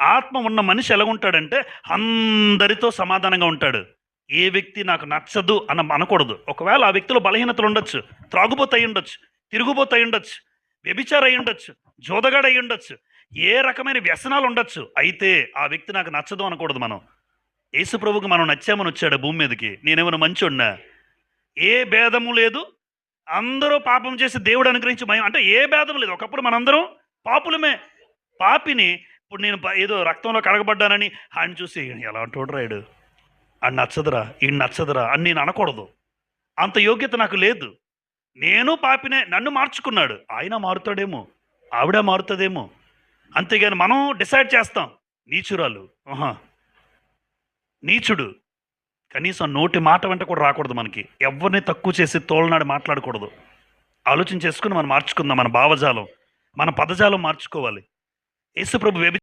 ఆత్మ ఉన్న మనిషి ఎలా ఉంటాడంటే అందరితో సమాధానంగా ఉంటాడు. ఏ వ్యక్తి నాకు నచ్చదు అని అనకూడదు. ఒకవేళ ఆ వ్యక్తిలో బలహీనతలు ఉండొచ్చు త్రాగుబోతు అయి ఉండొచ్చు తిరుగుబోతు అయి ఉండొచ్చు వ్యభిచార అయి ఉండొచ్చు జోదగాడు అయి ఉండొచ్చు ఏ రకమైన వ్యసనాలు ఉండొచ్చు అయితే ఆ వ్యక్తి నాకు నచ్చదు అనకూడదు మనం. యేసు ప్రభుకి మనం నచ్చామని వచ్చాడు భూమి మీదకి. నేనేమైనా మంచోడినా? ఏ భేదము లేదు. అందరూ పాపం చేసి దేవుడు అనుగ్రహించి భయం అంటే ఏ భేదం లేదు. ఒకప్పుడు మనందరం పాపులమే. పాపిని ఇప్పుడు నేను ఏదో రక్తంలో కడగబడ్డానని ఆయన చూసి ఎలా అంటాడు రాయుడు నచ్చదురా ఈ నచ్చదురా అని నేను అనకూడదు. అంత యోగ్యత నాకు లేదు. నేను పాపినే నన్ను మార్చుకున్నాడు. ఆయన మారుతాడేమో ఆవిడ మారుతుందేమో. అంతేగాని మనం డిసైడ్ చేస్తాం. నీచురాలు నీచుడు. కనీసం నోటి మాట వెంట కూడా రాకూడదు మనకి. ఎవరిని తక్కువ చేసి తోలనాడు మాట్లాడకూడదు. ఆలోచన చేసుకుని మనం మార్చుకుందాం మన భావజాలం. మన పదజాలం మార్చుకోవాలి. యేసుప్రభు వ్యభి